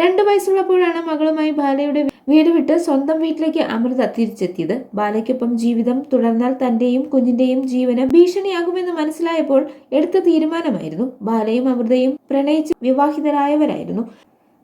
രണ്ടു വയസ്സുള്ളപ്പോഴാണ് മകളുമായി ബാലയുടെ വീട് വിട്ട് സ്വന്തം വീട്ടിലേക്ക് അമൃത തിരിച്ചെത്തിയത്. ബാലയ്ക്കൊപ്പം ജീവിതം തുടർന്നാൽ തന്റെയും കുഞ്ഞിന്റെയും ജീവന് ഭീഷണിയാകുമെന്ന് മനസ്സിലായപ്പോൾ എടുത്ത തീരുമാനമായിരുന്നു. ബാലയും അമൃതയും പ്രണയിച്ച് വിവാഹിതരായവരായിരുന്നു.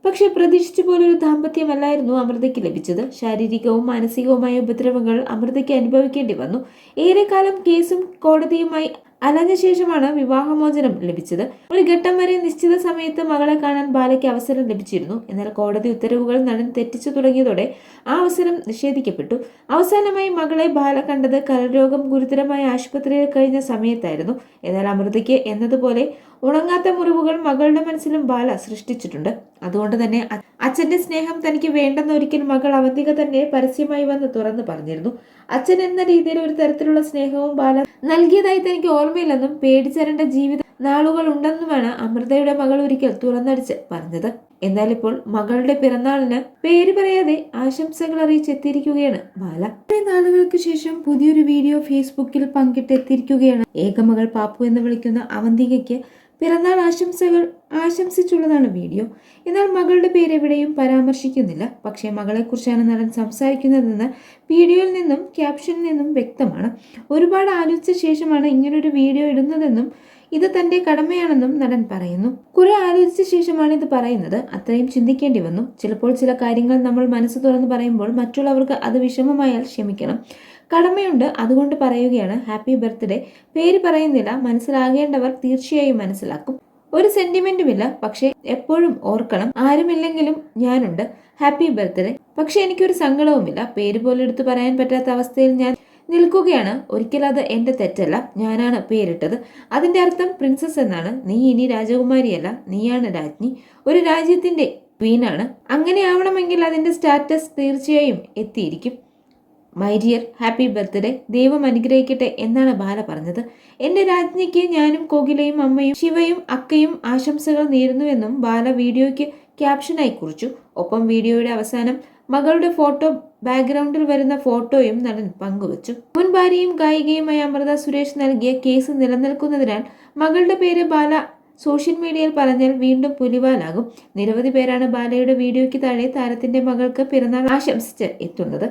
പക്ഷേ പ്രതീക്ഷിച്ച പോലൊരു ദാമ്പത്യമല്ലായിരുന്നു അമൃതയ്ക്ക് ലഭിച്ചത്. ശാരീരികവും മാനസികവുമായ ഉപദ്രവങ്ങൾ അമൃതയ്ക്ക് അനുഭവിക്കേണ്ടി വന്നു. ഏറെക്കാലം കേസും കോടതിയുമായി അലഞ്ഞ ശേഷമാണ് വിവാഹമോചനം ലഭിച്ചത്. ഒരു ഘട്ടം വരെ നിശ്ചിത സമയത്ത് മകളെ കാണാൻ ബാലയ്ക്ക് അവസരം ലഭിച്ചിരുന്നു. എന്നാൽ കോടതി ഉത്തരവുകൾ നടൻ തെറ്റിച്ചു തുടങ്ങിയതോടെ ആ അവസരം നിഷേധിക്കപ്പെട്ടു. അവസാനമായി മകളെ ബാല കണ്ടത് കരരോഗം ഗുരുതരമായ ആശുപത്രിയിൽ കഴിഞ്ഞ സമയത്തായിരുന്നു. എന്നാൽ അമൃതയ്ക്ക് എന്നതുപോലെ ഉണങ്ങാത്ത മുറിവുകൾ മകളുടെ മനസ്സിലും ബാല സൃഷ്ടിച്ചിട്ടുണ്ട്. അതുകൊണ്ട് തന്നെ അച്ഛന്റെ സ്നേഹം തനിക്ക് വേണ്ടെന്ന് ഒരിക്കൽ മകൾ അവന്തിക തന്നെ പരസ്യമായി വന്ന് തുറന്നു പറഞ്ഞിരുന്നു. അച്ഛൻ എന്ന രീതിയിൽ ഒരു തരത്തിലുള്ള സ്നേഹവും ബാല നൽകിയതായി തനിക്ക് ഓർമ്മയില്ലെന്നും പേടിച്ചരേണ്ട ജീവിത നാളുകൾ ഉണ്ടെന്നുമാണ് അമൃതയുടെ മകൾ ഒരിക്കൽ തുറന്നടിച്ച് പറഞ്ഞത്. എന്നാൽ ഇപ്പോൾ മകളുടെ പിറന്നാളിന് പേര് പറയാതെ ആശംസകൾ അറിയിച്ചെത്തിയിരിക്കുകയാണ് ബാല. കുറെ നാളുകൾക്ക് ശേഷം പുതിയൊരു വീഡിയോ ഫേസ്ബുക്കിൽ പങ്കിട്ടെത്തിയിരിക്കുകയാണ്. ഏകമകൾ പാപ്പു എന്ന് വിളിക്കുന്ന അവന്തികയ്ക്ക് പിറന്നാൾ ആശംസകൾ ആശംസിച്ചുള്ളതാണ് വീഡിയോ. എന്നാൽ മകളുടെ പേരെവിടെയും പരാമർശിക്കുന്നില്ല. പക്ഷേ മകളെക്കുറിച്ചാണ് നടൻ സംസാരിക്കുന്നതെന്ന് വീഡിയോയിൽ നിന്നും ക്യാപ്ഷനിൽ നിന്നും വ്യക്തമാണ്. ഒരുപാട് ആലോചിച്ച ശേഷമാണ് ഇങ്ങനൊരു വീഡിയോ ഇടുന്നതെന്നും ഇത് തന്റെ കടമയാണെന്നും നടൻ പറയുന്നു. കുറെ ആലോചിച്ച ശേഷമാണ് ഇത് പറയുന്നത്. അത്രയും ചിന്തിക്കേണ്ടി വന്നു. ചിലപ്പോൾ ചില കാര്യങ്ങൾ നമ്മൾ മനസ്സ് തുറന്ന് പറയുമ്പോൾ മറ്റുള്ളവർക്ക് അത് വിഷമമായാൽ ക്ഷമിക്കണം. കടമയുണ്ട്. അതുകൊണ്ട് പറയുകയാണ് ഹാപ്പി ബർത്ത്ഡേ പേര് പറയുന്നില്ല മനസ്സിലാകേണ്ടവർ തീർച്ചയായും മനസ്സിലാക്കും. ഒരു സെന്റിമെന്റുമില്ല പക്ഷേ എപ്പോഴും ഓർക്കണം ആരുമില്ലെങ്കിലും ഞാനുണ്ട്. ഹാപ്പി ബർത്ത്ഡേ പക്ഷെ എനിക്കൊരു സങ്കടവുമില്ല. പേര് പോലെ എടുത്തു പറയാൻ പറ്റാത്ത അവസ്ഥയിൽ ഞാൻ നിൽക്കുകയാണ്. ഒരിക്കലും അത് എന്റെ തെറ്റല്ല. ഞാനാണ് പേരിട്ടത്. അതിന്റെ അർത്ഥം പ്രിൻസസ് എന്നാണ്. നീ ഇനി രാജകുമാരിയല്ല. നീയാണ് രാജ്ഞി. ഒരു രാജ്യത്തിന്റെ ക്വീനാണ് അങ്ങനെ ആവണമെങ്കിൽ അതിന്റെ സ്റ്റാറ്റസ് തീർച്ചയായും എത്തിയിരിക്കും. മൈ ഡിയർ ഹാപ്പി ബർത്ത്ഡേ ദൈവം അനുഗ്രഹിക്കട്ടെ എന്നാണ് ബാല പറഞ്ഞത്. എന്റെ രാജ്ഞിക്ക് ഞാനും കോകിലയും അമ്മയും ശിവയും അക്കയും ആശംസകൾ നേരുന്നുവെന്നും ബാല വീഡിയോയ്ക്ക് ക്യാപ്ഷനായി കുറിച്ചു. ഒപ്പം വീഡിയോയുടെ അവസാനം മകളുടെ ഫോട്ടോ ബാക്ക്ഗ്രൗണ്ടിൽ വരുന്ന ഫോട്ടോയും നടൻ പങ്കുവച്ചു. മുൻ ഭാര്യയും ഗായികയുമായ അമൃത സുരേഷ് നൽകിയ കേസ് നിലനിൽക്കുന്നതിനാൽ മകളുടെ പേര് ബാല സോഷ്യൽ മീഡിയയിൽ പറഞ്ഞാൽ വീണ്ടും പുലിവാലാകും. നിരവധി പേരാണ് ബാലയുടെ വീഡിയോയ്ക്ക് താഴെ താരത്തിന്റെ മകൾക്ക് പിറന്നാൾ ആശംസിച്ച് എത്തുന്നത്.